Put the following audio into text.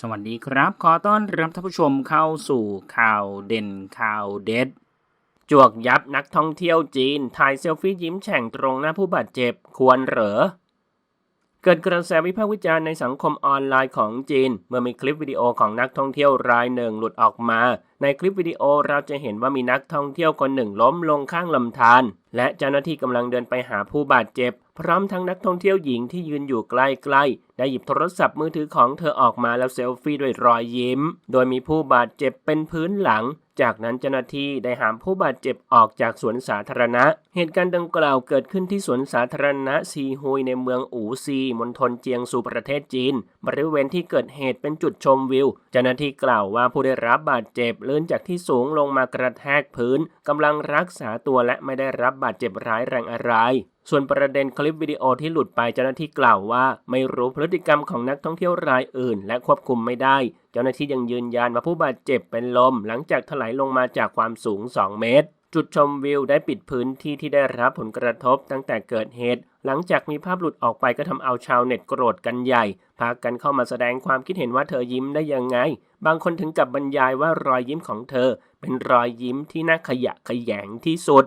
สวัสดีครับ ขอต้อนรับท่านผู้ชมเข้าสู่ข่าวเด่นข่าวเด็ด จวกยับนักท่องเที่ยวจีนถ่ายเซลฟี่ยิ้มแฉ่งตรงหน้าผู้บาดเจ็บควรเหรอ เกิดกระแสวิพากษ์วิจารณ์ในสังคมออนไลน์ของจีน เมื่อมีคลิปวิดีโอของนักท่องเที่ยวรายหนึ่งหลุดออกมา ในคลิปวิดีโอเราจะเห็นว่ามีนักท่องเที่ยวคนหนึ่งล้มลงข้างลำธารและเจ้าหน้าที่กำลังเดินไปหาผู้บาดเจ็บ พร้อมทั้งนักท่องเที่ยวหญิงที่ยืนอยู่ใกล้ๆ ได้หยิบโทรศัพท์มือถือของเธอออกมาแล้วเซลฟี่ด้วยรอยยิ้ม โดยมีผู้บาดเจ็บเป็นพื้นหลัง จากนั้นเจ้าหน้าที่ได้หามผู้บาดเจ็บออกจากสวนสาธารณะ เหตุการณ์ดังกล่าวเกิดขึ้นที่สวนสาธารณะซีฮุยในเมืองอูซีมณฑลเจียงซูประเทศจีน บริเวณที่เกิดเหตุเป็นจุดชมวิว เจ้าหน้าที่กล่าวว่าผู้ได้รับบาดเจ็บลื่นจากที่สูงลงมากระแทกพื้นกำลังรักษาตัวและไม่ได้รับบาดเจ็บร้ายแรงอะไร ส่วนประเด็นคลิปวิดีโอที่หลุดไปเจ้าหน้าที่กล่าวว่า ไม่รู้พฤติกรรมของนักท่องเที่ยวรายอื่น และควบคุมไม่ได้ เจ้าหน้าที่ยังยืนยันว่าผู้บาดเจ็บเป็นลม หลังจากถลายลงมาจากความสูง 2 เมตร จุดชมวิวได้ปิดพื้นที่ที่ได้รับผลกระทบตั้งแต่เกิดเหตุ หลังจากมีภาพหลุดออกไปก็ทำเอาชาวเน็ตโกรธกันใหญ่ พากันเข้ามาแสดงความคิดเห็นว่าเธอยิ้มได้ยังไง บางคนถึงกับบรรยายว่ารอยยิ้มของเธอ เป็นรอยยิ้มที่น่าขยะแขยงที่สุด